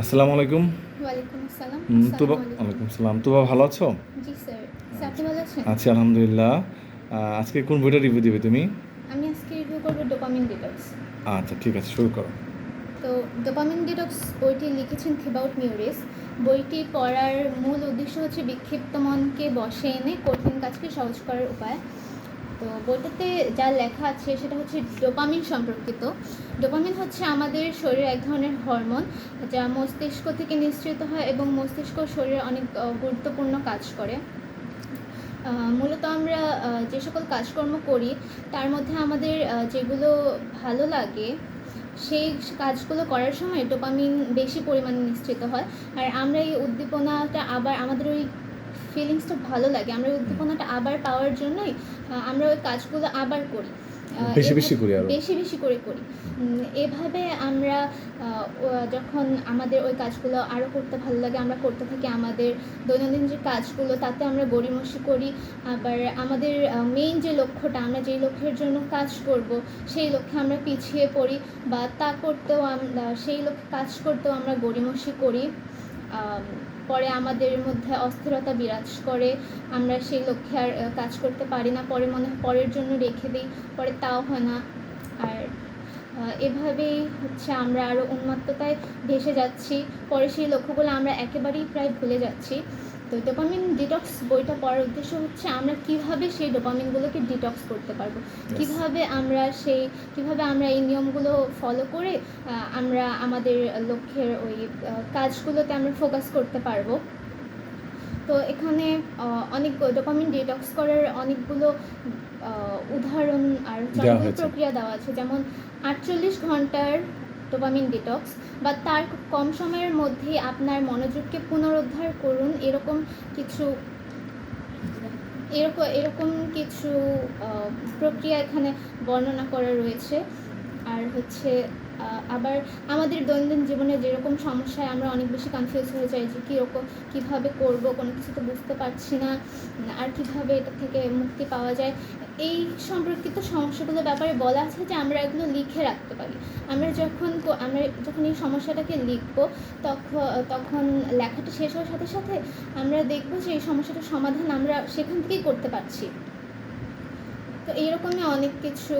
আসসালামু আলাইকুম। ওয়ালাইকুম আসসালাম। তুবা ওয়ালাইকুম সালাম তুবা ভালো আছো? জি স্যার। আপনি ভালো আছেন? আছি আলহামদুলিল্লাহ। আজকে কোন বইটা রিভিউ দিবে তুমি? আমি আজকে রিভিউ করব ডোপামিন ডিটক্স আচ্ছা ঠিক আছে শুরু করো। তো ডোপামিন ডিটক্স বইটি লিখেছেন থিবাউট মিউরিস বইটি পড়ার মূল উদ্দেশ্য হচ্ছে বিক্ষিপ্ত মনকে বসে এনে কঠিন কাজকে সহজ করার উপায়। তো বইটাতে যা লেখা আছে সেটা হচ্ছে ডোপামিন সম্পর্কিত। ডোপামিন হচ্ছে আমাদের শরীরে এক ধরনের হরমোন যা মস্তিষ্ক থেকে নিঃসৃত হয় এবং মস্তিষ্ক শরীরে অনেক গুরুত্বপূর্ণ কাজ করে। মূলত আমরা যে সকল কাজকর্ম করি, তার মধ্যে আমাদের যেগুলো ভালো লাগে, সেই কাজগুলো করার সময় ডোপামিন বেশি পরিমাণে নিশ্চিত হয়। আর আমরা এই উদ্দীপনাটা আবার আমাদের ওই ফিলিংসটা ভালো লাগে। আমরা উদ্দীপনাটা আবার পাওয়ার জন্যই আমরা ওই কাজগুলো আবার করি। বেশি বেশি করি আরও। বেশি বেশি করে করি। এভাবে আমরা যখন আমাদের ওই কাজগুলো আরও করতে ভালো লাগে আমরা করতে থাকি আমাদের দৈনন্দিন যে কাজগুলো তাতে আমরা গড়িমসি করি। আবার আমাদের মেইন যে লক্ষ্যটা আমরা যেই লক্ষ্যের জন্য কাজ করব সেই লক্ষ্যে আমরা পিছিয়ে পড়ি বা তা করতেও আমরা সেই লক্ষ্যে কাজ করতেও আমরা গড়িমসি করি। পরে আমাদের মধ্যে অস্থিরতা বিরাজ করে। আমরা সেই লক্ষ্যে আর কাজ করতে পারি না। পরে মনে হয় পরের জন্য রেখে দিই, পরে তাও হয় না। আর এভাবেই হচ্ছে আমরা আরও উন্মত্ততায় ভেসে যাচ্ছি। পরে সেই লক্ষ্যগুলো আমরা একেবারেই প্রায় ভুলে যাচ্ছি। তো ডোপামিন ডিটক্স বইটা পড়ার উদ্দেশ্য হচ্ছে আমরা কীভাবে সেই ডোপামিনগুলোকে ডিটক্স করতে পারব? কীভাবে আমরা সেই কীভাবে আমরা এই নিয়মগুলো ফলো করে আমরা আমাদের লক্ষ্যের ওই কাজগুলোতে আমরা ফোকাস করতে পারব? তো এখানে অনেক ডোপামিন ডিটক্স করার অনেকগুলো উদাহরণ আর। প্রক্রিয়া দেওয়া আছে। যেমন আটচল্লিশ ঘণ্টার ডোপামিন ডিটক্স বা তার কম সময়ের মধ্যে আপনার মনোযোগকে পুনরুদ্ধার করুন, এরকম কিছু, এরকম এরকম কিছু প্রক্রিয়া এখানে বর্ণনা করা রয়েছে। আর হচ্ছে আবার আমাদের দৈনন্দিন জীবনে যেরকম সমস্যায় আমরা অনেক বেশি কনফিউজ হয়ে যাই যে কীরকম কীভাবে করব, কোনো কিছু তো বুঝতে পারছি না, আর কীভাবে এটা থেকে মুক্তি পাওয়া যায়। এই সম্পর্কিত সমস্যাগুলোর ব্যাপারে বলা আছে যে আমরা এগুলো লিখে রাখতে পারি। আমরা যখন আমরা যখন এই সমস্যাটাকে লিখব তখন তখন লেখাটা শেষ হওয়ার সাথে সাথে আমরা দেখব যে এই সমস্যাটার সমাধান আমরা সেখান থেকেই করতে পারছি। তো এইরকমই অনেক কিছু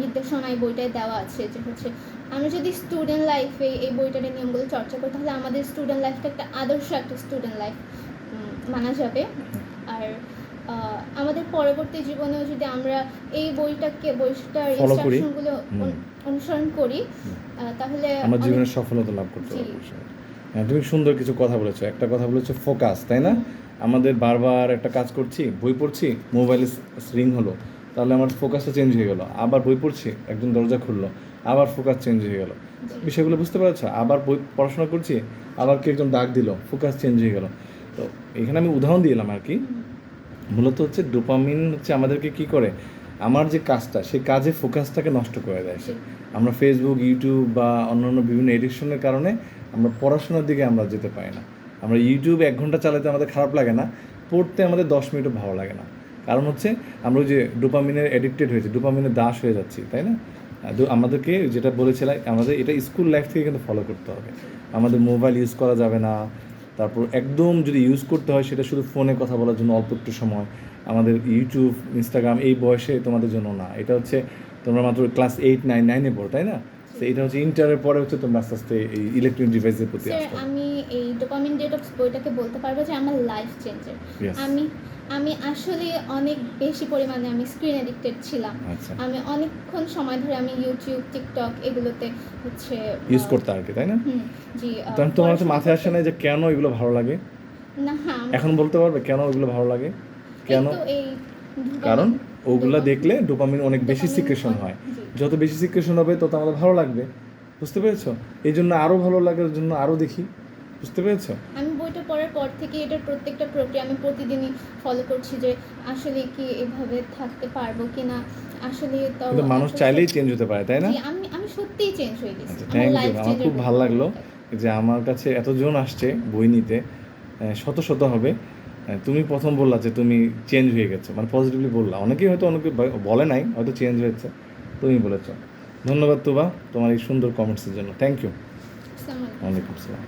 নির্দেশনা এই বইটায় দেওয়া আছে যে হচ্ছে আমরা যদি স্টুডেন্ট লাইফে এই বইটার নিয়মগুলো চর্চা করি তাহলে আমাদের স্টুডেন্ট লাইফটা একটা আদর্শ একটা স্টুডেন্ট লাইফ মানা যাবে। আর আমাদের পরবর্তী জীবনেও যদি আমরা এই বইটাকে বইটার ইনস্ট্রাকশনগুলো অনুসরণ করি তাহলে আমার জীবনের সফলতা লাভ করতে। পারব হ্যাঁ, তুমি সুন্দর কিছু কথা বলেছ। একটা কথা বলেছ ফোকাস তাই না? আমাদের বারবার একটা কাজ করছি, বই পড়ছি, মোবাইলে রিং হলো। তাহলে আমার ফোকাসটা চেঞ্জ হয়ে গেল। আবার বই পড়ছি একজন দরজা খুললো। আবার ফোকাস চেঞ্জ হয়ে গেল। বিষয়গুলো বুঝতে পারছ? আবার বই পড়াশোনা করছি, আবার কি একজন ডাক দিল, ফোকাস চেঞ্জ হয়ে গেল। তো এখানে আমি উদাহরণ দিলাম আর কি। মূলত হচ্ছে ডোপামিন হচ্ছে আমাদেরকে কি করে? আমার যে কাজটা, সেই কাজে ফোকাসটাকে নষ্ট করে দেয় সে। আমরা ফেসবুক ইউটিউব বা অন্যান্য বিভিন্ন এডিকশনের কারণে আমরা পড়াশোনার দিকে আমরা যেতে পারি না। আমরা ইউটিউব এক ঘণ্টা চালাতে আমাদের খারাপ লাগে না, পড়তে আমাদের দশ মিনিটও ভালো লাগে না। কারণ হচ্ছে, আমরা ওই যে ডোপামিনের এডিক্টেড হয়েছে, ডোপামিনের দাস হয়ে যাচ্ছি, তাই না? আমাদেরকে যেটা বলেছিলাম আমাদের এটা স্কুল লাইফ থেকে কিন্তু ফলো করতে হবে। আমাদের মোবাইল ইউজ করা যাবে না, তারপর একদম যদি ইউজ করতে হয়, সেটা শুধু ফোনে কথা বলার জন্য অল্প একটু সময়। আমাদের ইউটিউব ইনস্টাগ্রাম এই বয়সে তোমাদের জন্য না। এটা হচ্ছে তোমরা মাত্র ক্লাস এইট নাইন নাইনে পড়ো, তাই না? এটা হচ্ছে ইন্টারের পরে হচ্ছে তোমরা আস্তে আস্তে এই ইলেকট্রনিক ডিভাইসের প্রতি আসতে। আমি এই ডোপামিন ডেটক্স বইটাকে বলতে পারব যে আমার লাইফ চেঞ্জের. আমি আমি আসলে অনেক বেশি পরিমাণে আমি স্ক্রিন এডিক্টেড ছিলাম। আচ্ছা। আমি অনেকক্ষণ সময় ধরে আমি ইউটিউব টিকটক এগুলোতে হচ্ছে ইউজ করতে আর কি তাই না? জি তখন তোমার হচ্ছে মাথায় আসে না যে কেন এগুলো ভালো লাগে? না হ্যাঁ এখন বলতে পারবে কেন ওগুলো ভালো লাগে? কেন? এই কারণ? ওগুলা দেখলে ডোপামিন অনেক বেশি সিক্রেশন হয়। যত বেশি সিক্রেশন হবে তত আমাদের ভালো লাগবে। বুঝতে পেরেছ? এই জন্য আরও ভালো লাগার জন্য আরও দেখি। বুঝতে পেরেছ? আমি বইটা পড়ার পর থেকে এটার প্রত্যেকটা প্রক্রিয়া আমি প্রতিদিনই ফলো করছি যে আসলে কি এভাবে থাকতে পারব কিনা? আসলে তো মানুষ চাইলেই চেঞ্জ হতে পারে তাই না? আমি আমি সত্যিই চেঞ্জ হয়ে গেছি। আচ্ছা আমার থ্যাংক ইউ আমার খুব ভালো লাগল যে আমার কাছে এতজন আসছে বই নিতে শত শত হবে। তুমি প্রথম বললা যে তুমি চেঞ্জ হয়ে গেছো মানে পজিটিভলি বললা। অনেকেই হয়তো অনেকে বলে নাই হয়তো চেঞ্জ হয়েছে তুমি বলেছ। ধন্যবাদ তুবা তোমার এই সুন্দর কমেন্টসের জন্য। থ্যাংক ইউ ওয়ালাইকুম আসসালাম।